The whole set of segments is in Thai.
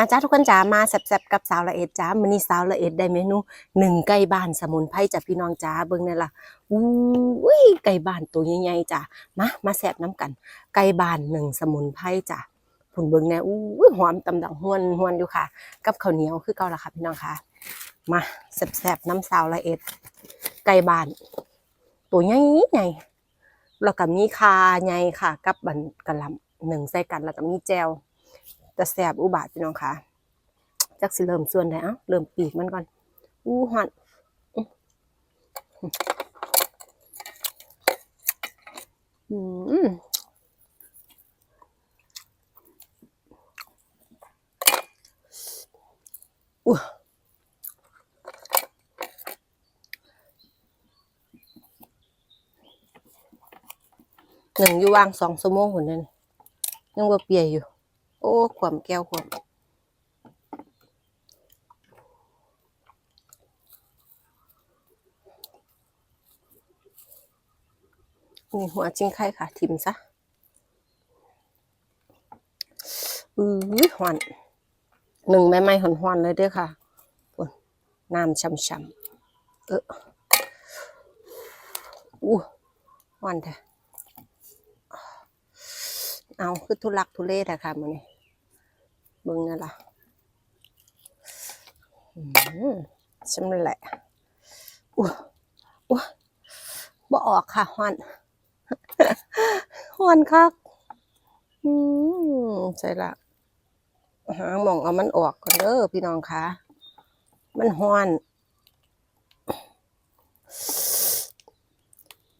มาจ้าทุกคนจ๋ามาแซ่บๆกับสาวละเอ็ดจ้ามื้อนี้สาวละเอ็ดได้เมนูหนึ่งไก่บ้านสมุนไพรจ้ะพี่น้องจ้าเบิ่งนี่ล่ะอุ้ยไก่บ้านตัวใหญ่ๆจ้ะมามาแซ่บน้ำกัน ไก่บ้านหนึ่งสมุนไพรจ้ะผุนเบิ่งแน่อุ้ยหอมตำดังหวนหวนอยู่ค่ะ กับข้าวเหนียวคือเก่าละค่ะพี่น้องค่ะ มาแซ่บๆน้ำสาวละเอ็ด ไก่บ้าน ตัวใหญ่ใหญ่แล้วก็มีคาใหญ่ค่ะ กับบันกะลำหนึ่งใส่กันแล้วก็มีแจว แต่แสบอุบาทพี่น้องค่ะจักสิเริ่มส่วนไหนอ้าเริ่มปีกมันก่อน อู้หันอื้ออืมอู้หนึ่งอยู่วางสองชั่วโมงคนเดียวนี่ยังว่าเปียอยู่ อ้ควมแก้วควมนี่หัวจิ้งไข่ค่ะ ทิมซะอือหวานหนึ่งแม่ไม้หอนหอนเลยเด้อค่ะน้ำช่ำๆเอออู้หวานแท้เอาคือทุลักทุเลอะค่ะมันนี่ เบิ่งนั่นล่ะอืมชำแหละอ้วอ้วบ่ออกค่ะฮอนฮอนคักอืมใช่ละหาหมองเอามันออกก่อนเด้อพี่น้องคะมันฮอน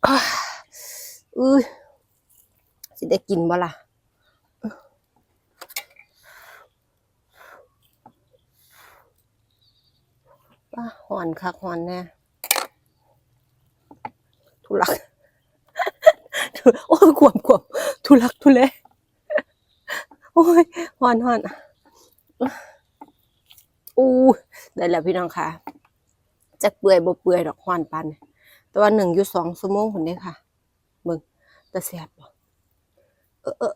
อ้าอุ้ยสิได้กินบ่ล่ะ ป้าหอนคักหอนแน่ทุลักโอ้ยขวมขวมทุลักทุเลโอ้ยหอนหอนอู้ได้แล้วพี่น้องค่ะจะเปื่อยบ่เปื่อยดอกหอนปันแต่ว่าหนึ่งอยู่สองชั่วโมงคนนี้ค่ะมึงแต่แสบบ่เออเออ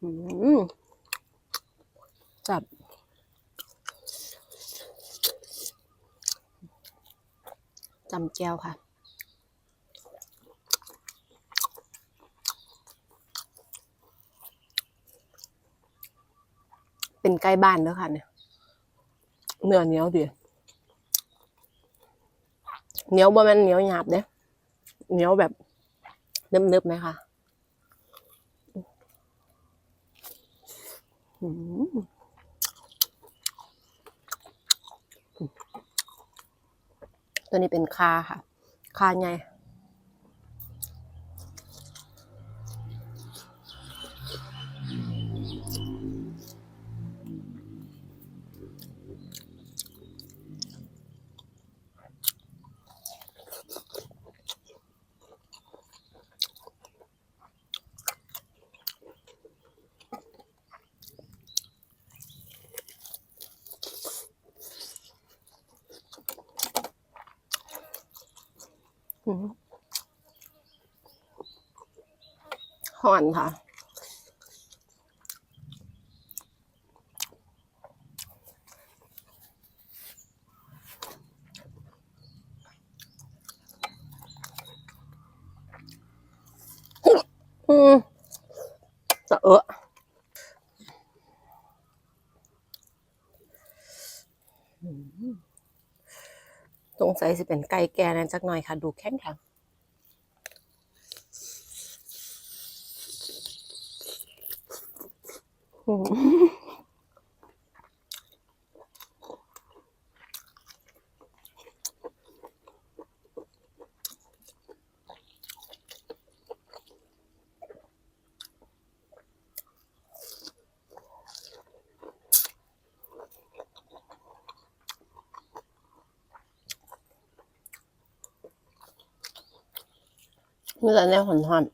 อืมจับ จำแจวค่ะเป็นใกล้บ้านแล้วค่ะเนี่ยเนื้อเหนียวดีเหนียวบ่มันเหนียวหยาบเด้เหนียวแบบเนึบๆไหมคะอืม ตัวนี้เป็นคาค่ะ คาไง ห่อนค่ะ อืมจะเอออืม ใส่สิเป็นไก่แก่นั่นจักหน่อยค่ะ ดูแข็งแข็งอืม นี่แหละเนี่ยหอนหอน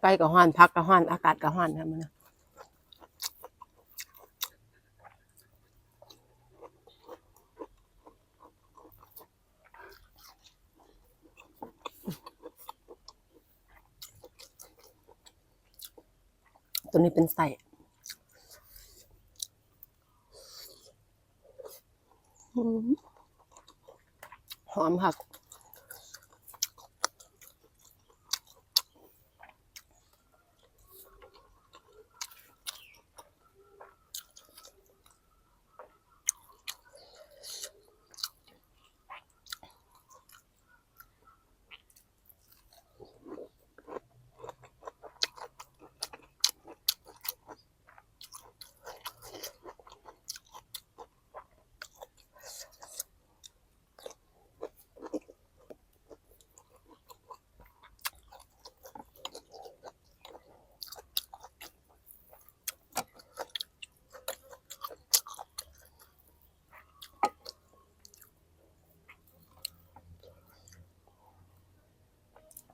ไก่กับหอนพักกับหอนอากาศกับหอนนะมันนะตัวนี้เป็นใส่อืมหอมผัก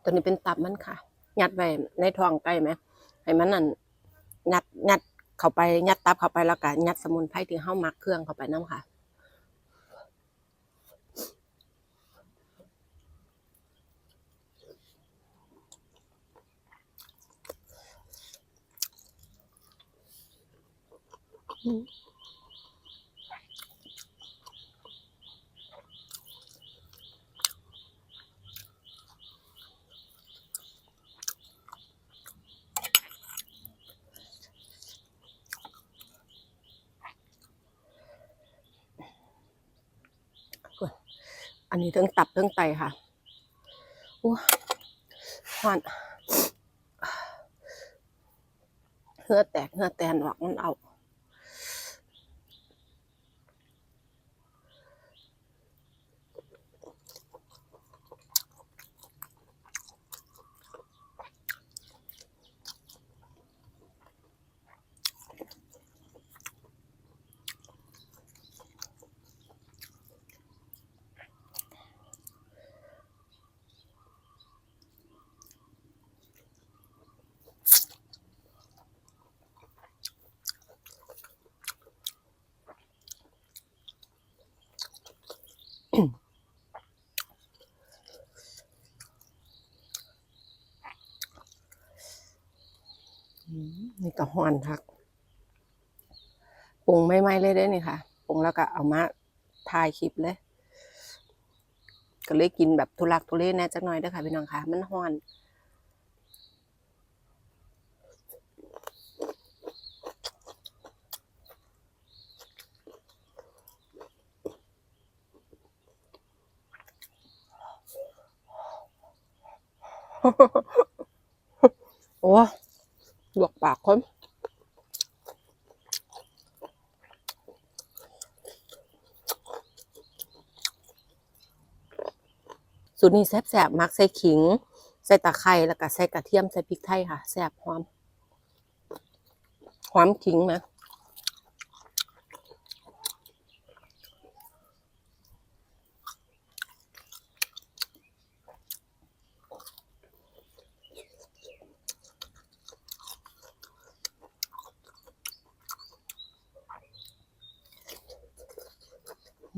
ตัวนี้เป็นตับมันค่ะยัดไว้ในท้องไก่ไหมให้มันนั่นยัดยัดเข้าไปยัดตับเข้าไปแล้วก็ยัดสมุนไพรที่เฮามักเครื่องเข้าไปน้ำค่ะอั อันนี้ทั้งตับทั้งไตค่ะอู้หวานเหือแตกเหือแตนออกมันเอา อืม นี่ก็หอนคักปรุงไม่ไหม้เลยได้นี่ค่ะปรุงแล้วก็เอามาถ่ายคลิปเลย ก็เลยกินแบบทุลักทุเลแน่จักหน่อยเด้อค่ะพี่น้องค่ะ มันห้อนโอ้ ลวกปากคนสูตรนี้แซ่บๆมักใส่ขิง ใส่ตะไคร้แล้วก็ใส่กระเทียมใส่พริกไทยค่ะแซ่บหอมหอมขิงนะ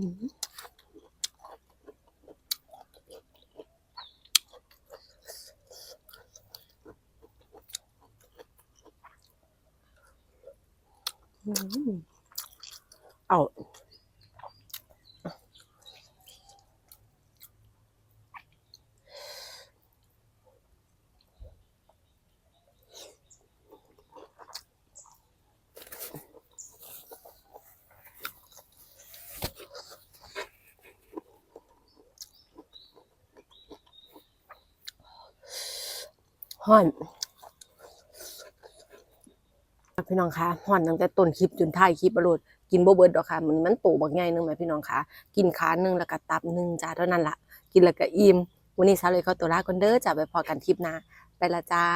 มอืมเอา ห่อนพี่น้องคะห่อนตั้งแต่ต้นคลิปจนท้ายคลิปปรดกินบ่เบิดดอกค่ะมันมันโตบักใหญ่นึงไหมพี่น้องคะกินขาหนึ่งแล้วก็ตับหนึ่งจ้าเท่านั้นละกินแล้วก็อิ่มวันนี้ซาเลยเขาตัวลาก่อนเด้อจ้าไปพอกันคลิปนะไปละจ้า